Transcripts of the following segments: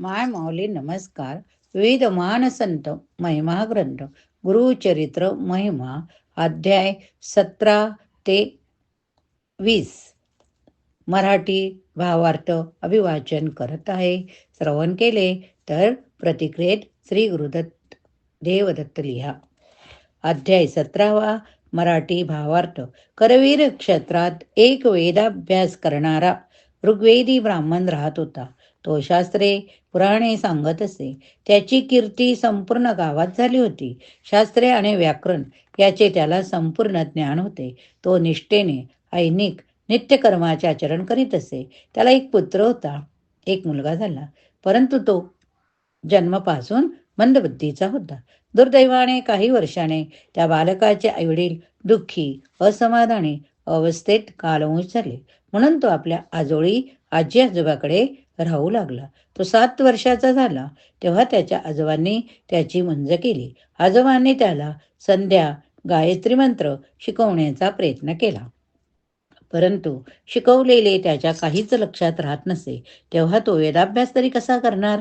माय माऊली नमस्कार. विविध मानसंत महिमा ग्रंथ गुरुचरित्र महिमा अध्याय सतरा ते वीस. मराठी भावार्थ अभिवाचन करत आहे. श्रवण केले तर प्रतिक्रियेत श्री गुरुदत्त देवदत्त लिहा. अध्याय सतरावा मराठी भावार्थ. करवीर क्षेत्रात एक वेदाभ्यास करणारा ऋग्वेदी ब्राह्मण राहत होता. तो शास्त्रे पुराणे सांगत असे. त्याची कीर्ती संपूर्ण गावात झाली होती. शास्त्रे आणि व्याकरण याचे त्याला संपूर्ण ज्ञान होते. तो निष्ठेने ऐनिक नित्यकर्माचे आचरण करीत असे. त्याला एक पुत्र होता. एक मुलगा झाला. परंतु तो जन्मापासून मंदबुद्धीचा होता. दुर्दैवाने काही वर्षाने त्या बालकाचे आईवडील दुःखी असमाधानी अवस्थेत कालवंश झाले. म्हणून तो आपल्या आजोळी आजी आजोबाकडे राहू लागला. तो सात वर्षाचा झाला. तेव्हा त्याच्या आजोबांनी त्याची मंज केली. आजोबांनी त्याला संध्या गायत्री मंत्र शिकवण्याचा प्रयत्न केला. परंतु शिकवलेले त्याच्या काहीच लक्षात राहत नसे. तेव्हा तो वेदाभ्यास तरी कसा करणार?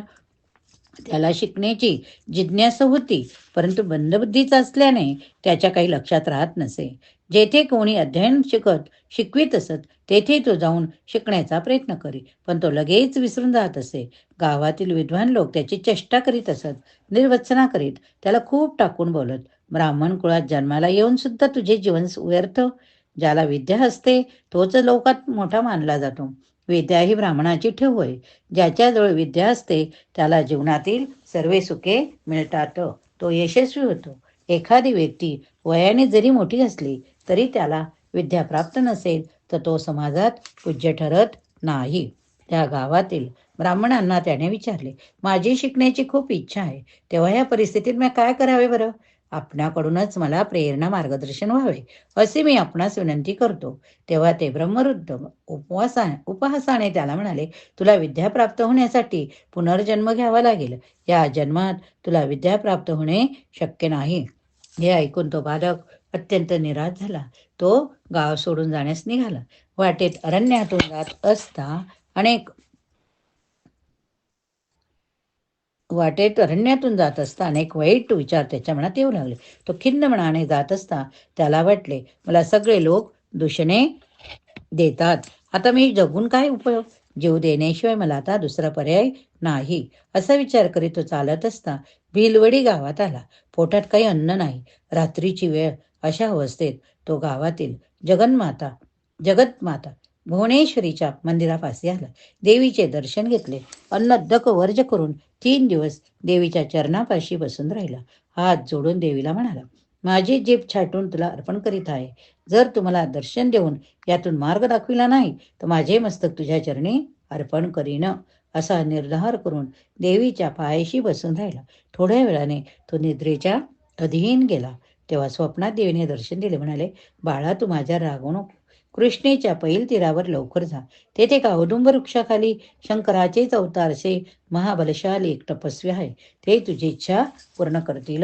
त्याला शिकण्याची जिज्ञासा होती परंतु बंदबुद्धीच असल्याने त्याच्या काही लक्षात राहत नसे. जेथे कोणी अध्ययन शिकत शिकवीत असत तेथे तो जाऊन शिकण्याचा प्रयत्न करी पण तो लगेच विसरून जात असे. गावातील विद्वान लोक त्याची चेष्टा करीत असत निर्वचना करीत. त्याला खूप टाकून बोलत ब्राह्मण कुळात जन्माला येऊन सुद्धा तुझे जीवन व्यर्थ. ज्याला विद्या असते तोच लोकात मोठा मानला जातो. विद्या ही ब्राह्मणाची ठेव होय. ज्याच्याजवळ विद्या असते त्याला जीवनातील सर्व सुखे मिळतात. तो यशस्वी होतो. एखादी व्यक्ती वयाने जरी मोठी असली तरी त्याला विद्या प्राप्त नसेल तर तो समाजात पूज्य ठरत नाही. त्या गावातील ब्राह्मणांना त्याने विचारले माझी शिकण्याची खूप इच्छा आहे. तेव्हा या परिस्थितीत मी काय करावे बरं? आपणाकडूनच मला प्रेरणा मार्गदर्शन व्हावे असे मी आपणास विनंती करतो. तेव्हा ते ब्रह्मरुद्ध उपवासा उपहासाने त्याला म्हणाले तुला विद्या प्राप्त होण्यासाठी पुनर्जन्म घ्यावा लागेल. या जन्मात तुला विद्या प्राप्त होणे शक्य नाही. हे ऐकून तो बालक अत्यंत निराश झाला. तो गाव सोडून जाण्यास निघाला. वाटेत अरण्यातून जात असता अनेक वाटेत अरण्यातून जात असता अनेक वाईट विचार त्याच्या मनात येऊ लागले. तो खिन्न मनाने जात असता त्याला वाटले मला सगळे लोक दूषणे देतात. आता मी जगून काय उपयोग? जीव देण्याशिवाय मला आता दुसरा पर्याय नाही. असा विचार करीत तो चालत असता. भिलवडी गावात आला. पोटात काही अन्न नाही. रात्रीची वेळ अशा अवस्थेत तो गावातील जगन्माता जगतमाता भुवनेश्वरीच्या मंदिरापाशी आला. देवीचे दर्शन घेतले. अन्नदक वर्ज करून तीन दिवस देवीच्या चरणापाशी बसून राहिला. हात जोडून देवीला म्हणाला माझी जीभ छाटून तुला अर्पण करीत आहे. जर तुम्हाला दर्शन देऊन यातून मार्ग दाखविला नाही तर माझे मस्तक तुझ्या चरणी अर्पण करीन. असा निर्धार करून देवीच्या पायाशी बसून राहिला. थोड्या वेळाने तो निद्रेच्या अधीन गेला. तेव्हा स्वप्नात देवीने दर्शन दिले. म्हणाले बाळा तू माझ्या रागवणूक नको. कृष्णेच्या पैल तीरावर लवकर जा. तेथे का औदुंब वृक्षाखाली शंकराचेच अवतारचे महाबलशाली एक तपस्वी आहे. ते तुझी इच्छा पूर्ण करतील.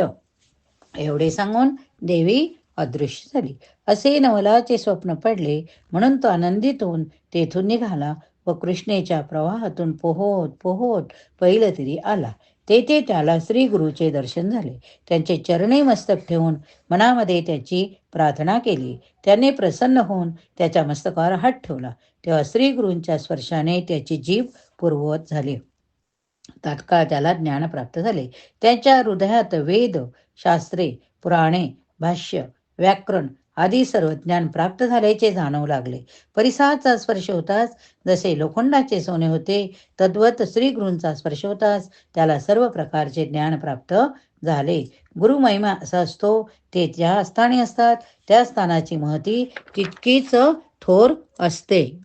एवढे सांगून देवी अदृश्य झाली. असे नवलाचे स्वप्न पडले. म्हणून तो आनंदित होऊन तेथून निघाला व कृष्णेच्या प्रवाहातून पोहोत पोहोत पहिलं तरी आला. तेथे त्याला श्री गुरुचे दर्शन झाले. त्यांचे चरणे मस्तक ठेवून मनामध्ये त्याची प्रार्थना केली. त्याने प्रसन्न होऊन त्याच्या मस्तकावर हात ठेवला. तेव्हा श्री गुरूंच्या स्पर्शाने त्याची जीभ पूर्ववत झाली. तात्काळ त्याला ज्ञान प्राप्त झाले. त्याच्या हृदयात वेद शास्त्रे पुराणे भाष्य व्याकरण आधी सर्व ज्ञान प्राप्त झाल्याचे जाणवू लागले. परिसराचा स्पर्श होताच जसे लोखंडाचे सोने होते तद्वत श्रीगुरूंचा स्पर्श होताच त्याला सर्व प्रकारचे ज्ञान प्राप्त झाले. गुरु महिमा असा असतो ते ज्या स्थानी असतात त्या स्थानाची महती तितकीच थोर असते.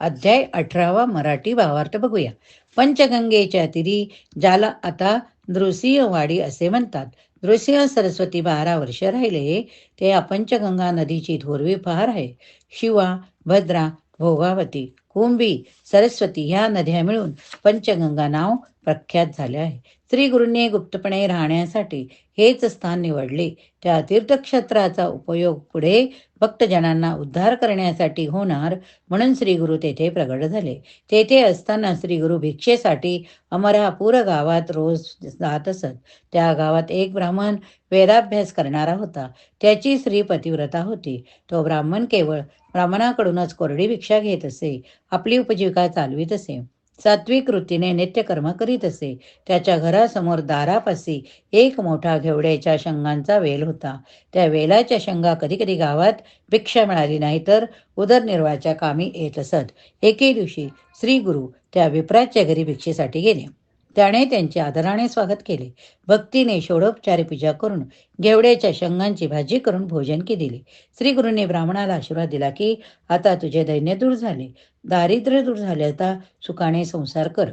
अध्याय अठरावा मराठी भावार्थ बघूया. पंचगंगेच्या तिरी ज्याला आता नृसिंहवाडी असे म्हणतात. नृसिंह सरस्वती बारा वर्ष राहिले. ते अपंचगंगा नदीची थोरवी पहार आहे. शिवा भद्रा भोगावती कुंभी सरस्वती ह्या नद्या मिळून पंचगंगा नाव प्रख्यात झाले आहे. श्री गुरूंनी गुप्तपणे राहण्यासाठी हेच स्थान निवडले. त्या तीर्थक्षेत्राचा उपयोग पुढे भक्तजनांना उद्धार करण्यासाठी होणार म्हणून श्री गुरु तेथे प्रगट झाले. तेथे असताना श्री गुरु भिक्षेसाठी अमरापूर गावात रोज जात असत. त्या गावात एक ब्राह्मण वेदाभ्यास करणारा होता. त्याची श्री पतिव्रता होती. तो ब्राह्मण केवळ ब्राह्मणाकडूनच कोरडी भिक्षा घेत असे आपली उपजीविका चालवीत असे. सात्विक वृत्तीने नित्यकर्म करीत असे. त्याच्या घरासमोर दारापाशी एक मोठा घेवड्याच्या शंगांचा वेल होता. त्या वेलाच्या शंगा कधी कधी गावात भिक्षा मिळाली नाही तर उदरनिर्वाहाच्या कामी येत असत. एके दिवशी श्री गुरु त्या विप्राच्या घरी भिक्षेसाठी गेले. त्याने त्यांचे आदराने स्वागत केले. भक्तीने षोडोपचारी पूजा करून गेवड्याच्या शंगांची भाजी करून भोजन की दिले श्री गुरूंनी ब्राह्मणाला आशीर्वाद दिला की आता तुझे दैन्य दूर झाले. दारिद्र्य दूर झाले आता सुखाने संसार कर.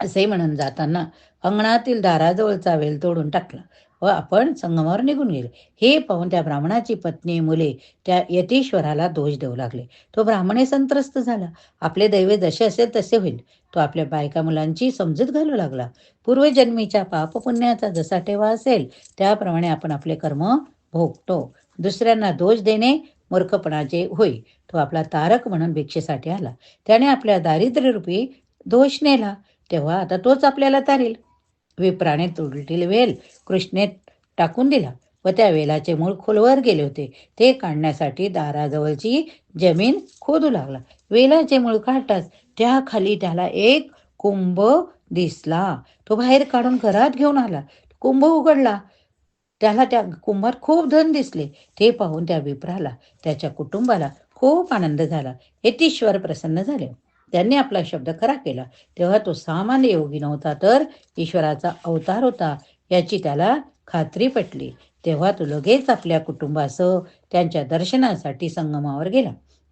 असे म्हणून जाताना अंगणातील दाराजवळचा वेल तोडून टाकला. व आपण संगमावर निघून गेले. हे पाहून त्या ब्राह्मणाची पत्नी मुले त्या यतीश्वराला दोष देऊ लागले. तो ब्राह्मणे संत्रस्त झाला. आपले दैवे जसे असेल तसे होईल. तो आपल्या बायका मुलांची समजूत घालू लागला. पूर्वजन्मीच्या पापपुण्याचा जसा ठेवा असेल त्याप्रमाणे आपण आपले कर्म भोगतो. दुसऱ्यांना दोष देणे मूर्खपणाचे होई तो आपला तारक म्हणून भिक्षेसाठी आला. त्याने आपल्या दारिद्र्यरूपी दोष नेला. तेव्हा आता तोच आपल्याला तारेल. विप्राने तुडतील वेल कृष्णे टाकून दिला व त्या वेलाचे मूळ खोलवर गेले होते. ते काढण्यासाठी दाराजवळची जमीन खोदू लागला. वेलाचे मूळ काढताच त्या खाली त्याला एक कुंभ दिसला. तो बाहेर काढून घरात घेऊन आला. कुंभ उघडला. त्याला त्या कुंभात खूप धन दिसले. ते पाहून त्या विप्राला त्याच्या कुटुंबाला खूप आनंद झाला. यतीश्वर प्रसन्न झाले. त्यांनी आपला शब्द खरा केला. तेव्हा तो सामान्य योगी नव्हता तर ईश्वराचा अवतार होता याची त्याला खात्री पटली. तेव्हा तो लगेच आपल्या कुटुंबासह त्यांच्या दर्शनासाठी संगमावर गेला.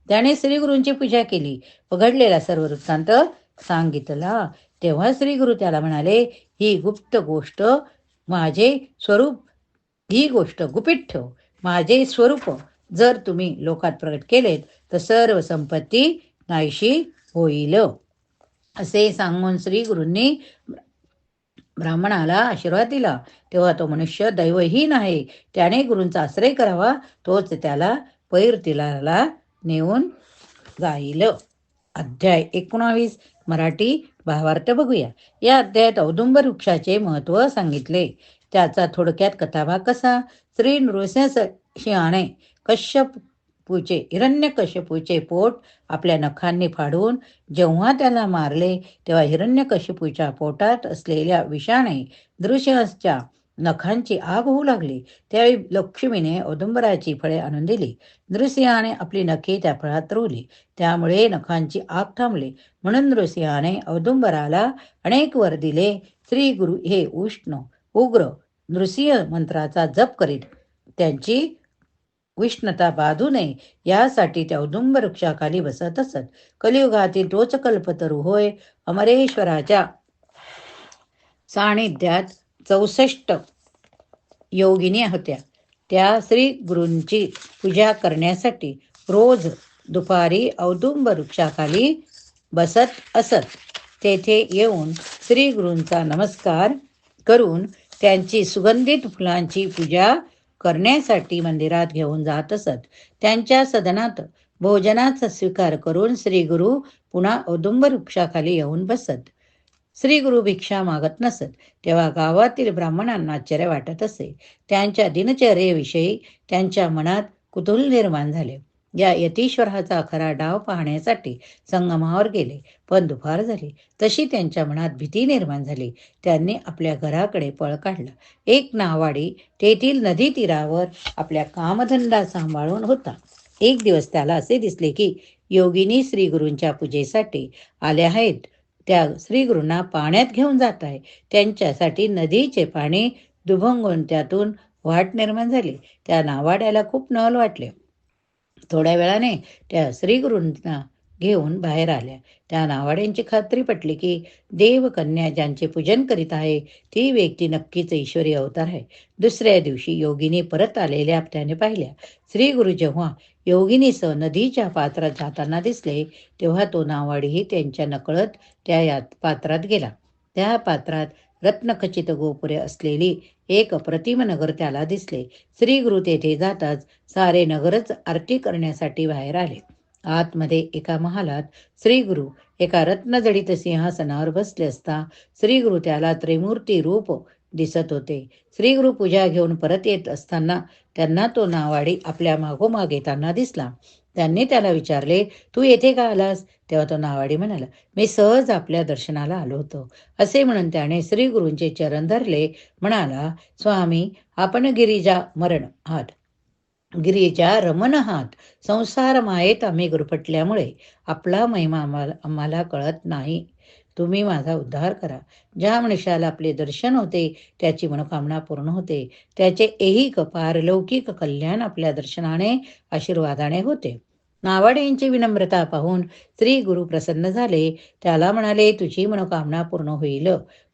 त्याने श्रीगुरूंची पूजा केली. पगडलेला सर्व वृत्तांत सांगितला. तेव्हा श्रीगुरु त्याला म्हणाले ही गुप्त गोष्ट माझे स्वरूप ही गोष्ट गुपित ठेव. माझे स्वरूप जर तुम्ही लोकात प्रकट केलेत तर सर्व संपत्ती नाहीशी होईल. असे सांगून श्री गुरूंनी ब्राह्मणाला आशीर्वाद दिला. तेव्हा तो मनुष्य दैवहीन आहे. त्याने गुरूंचा आश्रय करावा. तोच त्याला पैरतिलाला नेऊन जाईल. अध्याय एकोणावीस मराठी भावार्थ बघूया. या अध्यायात औदुंब वृक्षाचे महत्त्व सांगितले. त्याचा थोडक्यात कथाभाग कसा? श्री नृसिंहाने कश्यप पूचे हिरण्यकश्यपूचे पोट आपल्या नखांनी फाडून जेव्हा त्याला मारले तेव्हा हिरण्यकश्यपूच्या पोटात असलेल्या विषाणे दृश्यच्या नखांची आग होऊ लागली. त्यावेळी लक्ष्मीने औदुंबराची फळे आणून दिली. नृसिंहाने आपली नखे त्या फळात रोवली. त्यामुळे नखांची आग थांबली. म्हणून नृसिंहाने औदुंबराला अनेक वर दिले श्री गुरु हे उष्ण उग्र नृसिंह मंत्राचा जप करीत त्यांची उष्णता बाधू नये यासाठी त्या उदुंब वृक्षाखाली बसत असत. कलियुगातील तोच कल्पतरू होय अमरेश्वराच्या सानिध्यात चौसष्ट योगिनी होत्या. त्या श्री गुरूंची पूजा करण्यासाठी रोज दुपारी औदुंब वृक्षाखाली बसत असत. तेथे येऊन श्री गुरूंचा नमस्कार करून त्यांची सुगंधित फुलांची पूजा करण्यासाठी मंदिरात घेऊन जात असत. त्यांच्या सदनात भोजनाचा स्वीकार करून श्री गुरु पुन्हा औदुंब वृक्षाखाली येऊन बसत. श्री गुरु भिक्षा मागत नसत. तेव्हा गावातील ब्राह्मणांना आश्चर्य वाटत असे. त्यांच्या दिनचर्येविषयी त्यांच्या मनात कुतूहल निर्माण झाले. या यतीश्वराचा खरा डाव पाहण्यासाठी संगमावर गेले. पण दुपार झाली. तशी त्यांच्या मनात भीती निर्माण झाली. त्यांनी आपल्या घराकडे पळ काढला. एक नावाडी तेथील नदी तीरावर आपल्या कामधंदा सांभाळून होता. एक दिवस त्याला असे दिसले की योगिनी श्रीगुरूंच्या पूजेसाठी आल्या आहेत. त्या श्रीगुरूंना पाण्यात घेऊन जात आहे. त्यांच्यासाठी नदीचे पाणी दुभंगून त्यातून वाट निर्माण झाली. त्या नावाड्याला खूप नवल वाटले. थोड्या वेळाने त्या श्रीगुरूंना घेऊन बाहेर आल्या. त्या नावाड्यांची खात्री पटली की देवकन्या ज्यांचे पूजन करीत आहे ती व्यक्ती नक्कीच ईश्वरी अवतार आहे. दुसऱ्या दिवशी योगिनी परत आलेल्या त्याने पाहिल्या. श्री गुरु जेव्हा योगिनीसह नदीच्या पात्रात जाताना दिसले तेव्हा तो नावाडीही त्यांच्या नकळत त्या यात पात्रात गेला. त्या पात्रात रत्नखचित गोपुरे असलेली एक अप्रतिम नगर त्याला दिसले. श्री गुरु तेथे जाताच सारे नगरच आरती करण्यासाठी बाहेर आले. आतमध्ये एका महालात श्री गुरु एका रत्नजडित सिंहासनावर बसले असता श्री गुरु त्याला त्रिमूर्ती रूप दिसत होते. श्री गुरु पूजा घेऊन परत येत असताना त्यांना तो नावाडी आपल्या मागोमाग येताना दिसला. त्यांनी त्याला विचारले तू येथे का आलास? तेव्हा तो नावाडी म्हणाला मी सहज आपल्या दर्शनाला आलो होतो. असे म्हणून त्याने श्री गुरूंचे चरण धरले म्हणाला स्वामी आपण गिरीजा मरण आहात. गिरीच्या रमण हात संसार मायेत आम्ही गुरफटल्यामुळे आपला महिमा आम्हाला आम्हाला कळत नाही. तुम्ही माझा उद्धार करा. ज्या मनुष्याला आपले दर्शन होते त्याची मनोकामना पूर्ण होते. त्याचे ऐहिक पारलौकिक कल्याण आपल्या दर्शनाने आशीर्वादाने होते. नावाडे यांची विनम्रता पाहून श्री गुरु प्रसन्न झाले. त्याला म्हणाले तुझी मनोकामना पूर्ण होईल.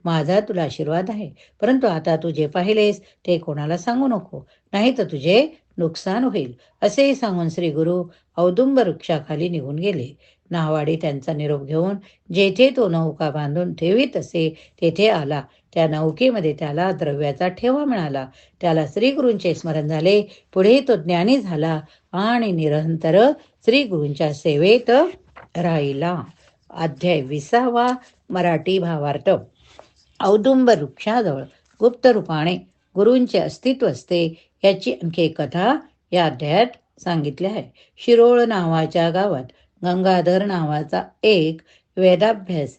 माझा तुला आशीर्वाद आहे. परंतु आता तू जे पाहिलेस ते कोणाला सांगू नको. नाही तर तुझे नुकसान होईल. असे सांगून श्री गुरु औदुंब वृक्षाखाली निघून गेले. नावाडी त्यांचा निरोप घेऊन जेथे तो नौका बांधून ठेवीत असे तेथे आला. त्या नौकेमध्ये त्याला द्रव्याचा ठेवा मिळाला. त्याला श्रीगुरूंचे स्मरण झाले. पुढे तो ज्ञानी झाला आणि निरंतर श्रीगुरूंच्या सेवेत राहिला. अध्याय विसावा मराठी भावार्थ. औदुंब वृक्षाजवळ. गुप्त रूपाने गुरूंचे अस्तित्व असते याची आणखी एक कथा या अध्यायात सांगितली आहे. शिरोळ नावाच्या गावात गंगाधर नावाचा एक वेदाभ्यास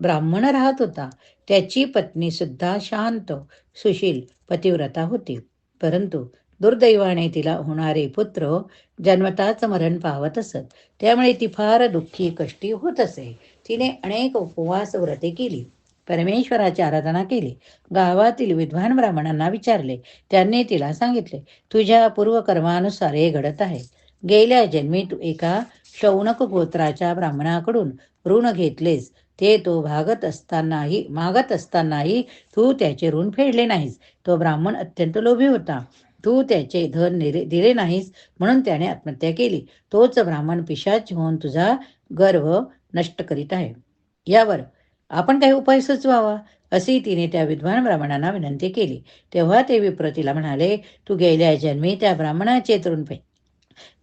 ब्राह्मण राहत होता. त्याची पत्नी सुद्धा शांत सुशील पतिव्रता होती. परंतु दुर्दैवाने तिला होणारे पुत्र जन्मताच मरण पावत असत. त्यामुळे ती फार दुःखी कष्टी होत असे. तिने अनेक उपवास व्रते केली. परमेश्वराची आराधना केली. गावातील विद्वान ब्राह्मणांना विचारले. त्यांनी तिला सांगितले तुझ्या पूर्वकर्मानुसार हे घडत आहे. गेल्या जन्मी तू एका शौनक गोत्राच्या ब्राह्मणाकडून ऋण घेतलेस. ते तो भागत असतानाही मागत असतानाही तू त्याचे ऋण फेडले नाहीस. तो ब्राह्मण अत्यंत लोभी होता. तू त्याचे धन दिले नाहीस म्हणून त्याने आत्महत्या केली. तोच ब्राह्मण पिशाच होऊन तुझा गर्व नष्ट करीत आहे. यावर आपण काही उपाय सुचवावा? अशी तिने त्या विद्वान ब्राह्मणांना विनंती केली. तेव्हा ते विप्र तिला म्हणाले तू गेल्या जन्मी त्या ब्राह्मणाचे तरुण पे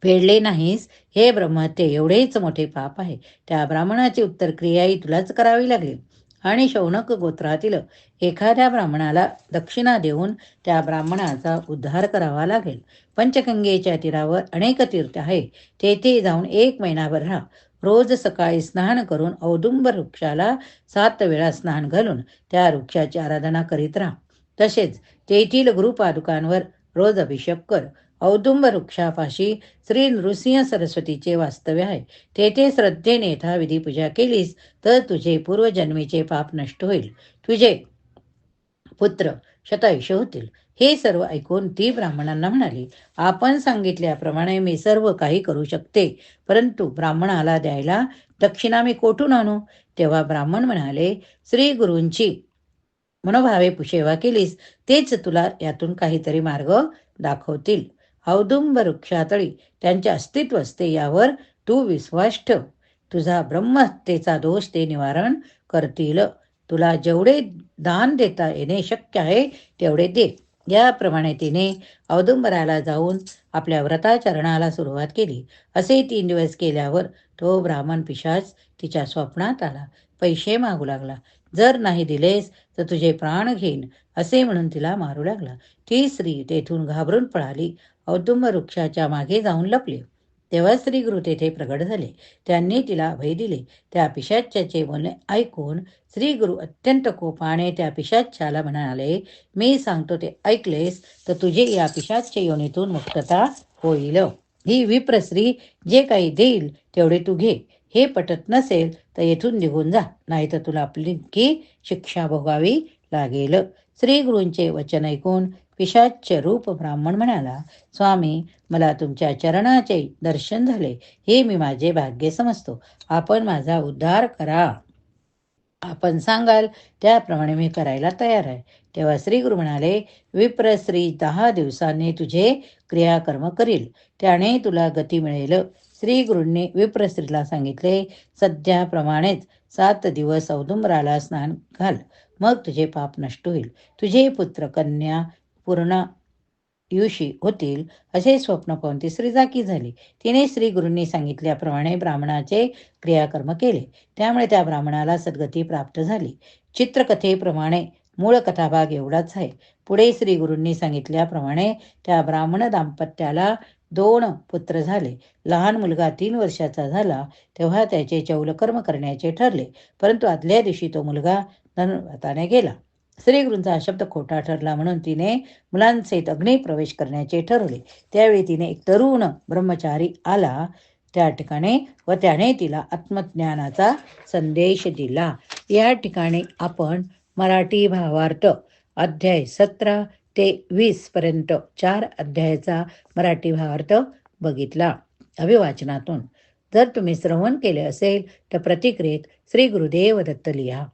फेडले नाहीस? हे ब्रह्महत्य एवढेच मोठे पाप आहे. त्या ब्राह्मणाची उत्तर क्रियाही तुलाच करावी लागेल. आणि शौनक गोत्रातील एखाद्या ब्राह्मणाला दक्षिणा देऊन त्या ब्राह्मणाचा उद्धार करावा लागेल. पंचगंगेच्या तीरावर अनेक तीर्थ आहे. तेथे जाऊन एक महिनाभर राहा. रोज सकाळी स्नान करून औदुंब वृक्षाला सात वेळा स्नान घालून त्या वृक्षाची आराधना करीत राहा. तसेच तेथील गुरुपादुकांवर रोज अभिषेक कर. औदुंब वृक्षापाशी श्री नृसिंह सरस्वतीचे वास्तव्य आहे. तेथे श्रद्धेने यथा पूजा केलीस तर तुझे पूर्वजन्मीचे पाप नष्ट होईल. तुझे पुत्र शतायुष्य होतील. हे सर्व ऐकून ती ब्राह्मणांना म्हणाली आपण सांगितल्याप्रमाणे मी सर्व काही करू शकते परंतु ब्राह्मणाला द्यायला दक्षिणा मी कोठून आणू? तेव्हा ब्राह्मण म्हणाले श्री गुरूंची मनोभावे सेवा केलीस तेच तुला यातून काहीतरी मार्ग दाखवतील. औदुंब वृक्षातळी त्यांचे अस्तित्व असते यावर तू विश्वास ठेव. तुझा ब्रह्महत्येचा दोष ते निवारण करतील. तुला जेवढे दान देता येणे शक्य आहे तेवढे दे. याप्रमाणे तिने औदुंबराला जाऊन आपल्या व्रताचरणाला सुरुवात केली. असे तीन दिवस केल्यावर तो ब्राह्मण पिशाच तिच्या स्वप्नात आला. पैसे मागू लागला. जर नाही दिलेस तर तुझे प्राण घेईन असे म्हणून तिला मारू लागला. ती स्त्री तेथून घाबरून पळाली. औदुंब वृक्षाच्या मागे जाऊन लपले. तेव्हा श्रीगुरु तेथे प्रगट झाले. त्यांनी तिला अभय दिले. त्या पिशाच्याचे बोलणे ऐकून श्री गुरु अत्यंत कोपाने त्या पिशाच्याला म्हणाले मी सांगतो ते ऐकलेस तर तुझे या पिशाच्या योनीतून मुक्तता होईल. ही विप्रश्री जे काही देईल तेवढे तू घे. हे पटत नसेल तर येथून निघून जा. नाही तर तुला आपली की शिक्षा भोगावी लागेल. श्रीगुरूंचे वचन ऐकून पिशाच्य रूप ब्राह्मण म्हणाला स्वामी मला तुमच्या चरणाचे दर्शन झाले. हे मी माझे भाग्य समजतो. आपण माझा उद्धार करा. आपण सांगाल त्याप्रमाणे मी करायला तयार आहे. तेव्हा श्री गुरु म्हणाले विप्र श्री दहा दिवसांनी तुझे क्रियाकर्म करील. त्याने तुला गती मिळेल. श्री गुरूंनी विप्रश्रीला सांगितले सध्याप्रमाणेच सात दिवस औदुंबराला स्नान घाल. मग तुझे पाप नष्ट होईल. तुझे पुत्र कन्या पूर्ण युशी होतील असे स्वप्न पाहून ती श्री जाकी झाली. तिने श्री गुरूंनी सांगितल्याप्रमाणे ब्राह्मणाचे क्रियाकर्म केले. त्यामुळे त्या ब्राह्मणाला सद्गती प्राप्त झाली. चित्रकथेप्रमाणे मूळ कथाभाग एवढाच आहे. पुढे श्री गुरूंनी सांगितल्याप्रमाणे त्या ब्राह्मण दाम्पत्याला दोन पुत्र झाले. लहान मुलगा तीन वर्षाचा झाला. तेव्हा त्याचे चौलकर्म करण्याचे ठरले. परंतु आदल्या दिवशी तो मुलगा धनुर्वाताने गेला. श्रीगुरूंचा शब्द खोटा ठरला म्हणून तिने मुलांसहित अग्नी प्रवेश करण्याचे ठरवले. त्यावेळी तिने एक तरुण ब्रह्मचारी आला. त्या ठिकाणी व त्याने तिला आत्मज्ञानाचा संदेश दिला. या ठिकाणी आपण मराठी भावार्थ अध्याय सतरा ते वीस पर्यंत चार अध्यायाचा मराठी भावार्थ बघितला. अभिवाचनातून जर तुम्ही श्रवण केले असेल तर प्रतिक्रियेत श्री गुरुदेव दत्त लिहा.